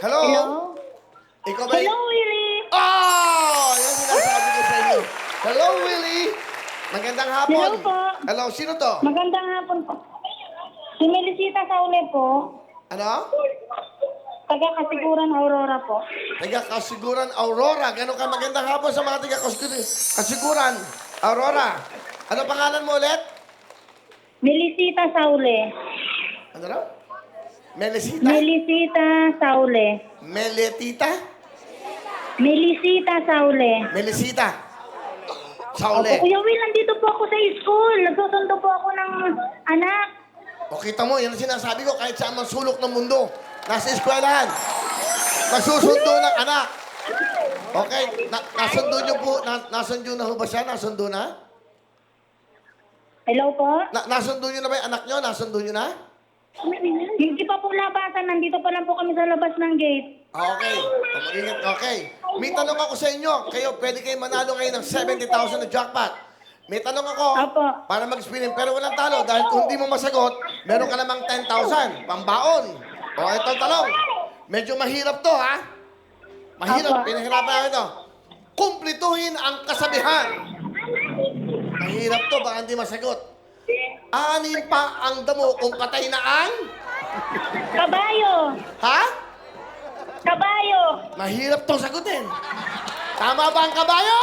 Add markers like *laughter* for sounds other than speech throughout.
Hello? Hello? Ikaw ba? Hello, Willie! Oh! Yan sinasabi ko sa inyo. Hello, Willie! Magandang hapon. Hello po. Hello, sino to? Magandang hapon po. Si Melisita Saule po. Ano? Taga Kasiguran, Aurora po. Taga Kasiguran, Aurora. Ganon ka magandang hapon sa mga taga Kasiguran- Kasiguran, Aurora. Ano pangalan mo ulit? Melisita Saule. Ano raw? Melisita? Melisita Saule. Meletita? Melisita Saule. Melisita. Opo, Saule. Kuya Will, nandito po ako sa school. Nagsusundo po ako ng anak. O kita mo, yan ang sinasabi ko kahit saan man sulok ng mundo. Nasa eskwelahan. Nagsusundo ng anak. Okay, na, nasundo niyo po, na, nasundo na ho ba siya? Nasundo na? Hello po? na? Nasundo niyo na ba yung anak niyo? Nasundo niyo na? Hindi pa po labasan. Nandito pa lang po kami sa labas ng gate. Ah, Okay. O, mag-ingat. Okay. May tanong ako sa inyo. Kayo, pwede kayo manalo ngayon ng 70,000 na jackpot. May tanong ako Apo. para mag-spin pero walang talo dahil kung hindi mo masagot, meron ka namang 10,000 pambaon. O, ito ang tanong. Medyo mahirap to, ha? Mahirap. Apo. Pinahirapan namin to. Kumplituhin ang kasabihan. Mahirap to, baka hindi masagot. Anin pa ang damo kung patay na ang... Kabayo! Ha? Kabayo! Mahirap tong sagutin. Tama ba ang kabayo?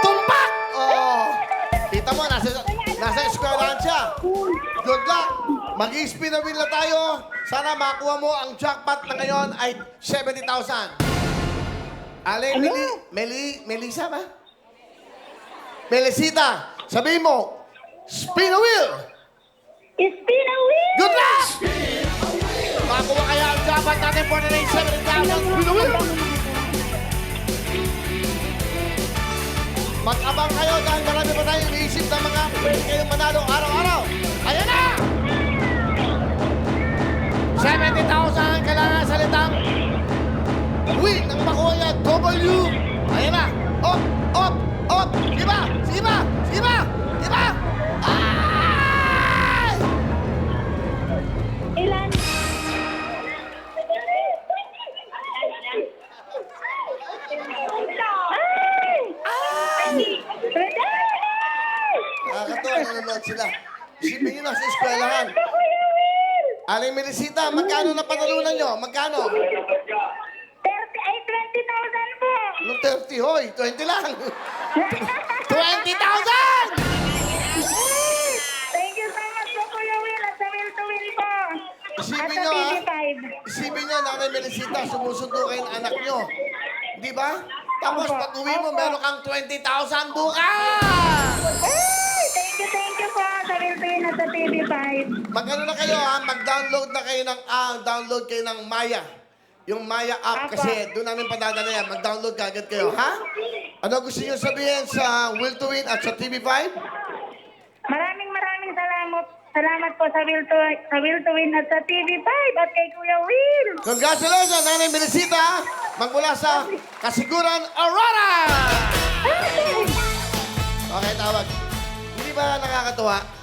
Tumpak! Oh. Kita mo, nasa, nasa eskwelahan siya. Good luck. Mag-i-spin na wheel na tayo. Sana makuha mo ang jackpot na ngayon ay 70,000. Ale, Ano? Meli, Meli, Melisa ba? Melisita, sabihin mo, spin a wheel. Spin a wheel! Good luck! Makuha kaya ang jackpot natin for the next 70,000. Spin a wheel. Mag-abang kayo dahil marami pa tayong iniisip ng mga pwede kayong manalo araw-araw. Win ng niya. W. Ayan na. Up, up, up. Sige ba? Sige ba? Sige ba? Sige ba? Ay! Ilan? Nakakatuwa nanonood sila. Isipin nyo na sa eskwelahan. Aling Melisita, magkano na panalunan nyo? Magkano? 30, ay 20,000 po! Nung 30, hoy, 20 lang. *laughs* 20,000! Thank you so much po, Kuya Will, at sa Will to Win po. Isipin at sa nyo, ha? TV5. Isipin nyo, Nanay Melisita, sumusundo kayo ng anak nyo. Di ba? Tapos Opo. pag uwi mo, Opo. meron kang 20,000 bukas! Ay, thank you, thank you po sa Will to Win at sa TV5. Mag-ano na kayo ha, mag-download na kayo ng, ah, download kayo ng Maya. Yung Maya app Apa. kasi doon namin padadala yan. Mag-download ka agad kayo, ha? Ano gusto niyo sabihin sa Will to Win at sa TV5? Maraming maraming salamat salamat po sa Will to, sa Will to Win at sa TV5 at kay Kuya Will. Congratulations, Nanay Melisita! Magmula sa Kasiguran, Aurora! Okay, tawag. Hindi ba nakakatuwa?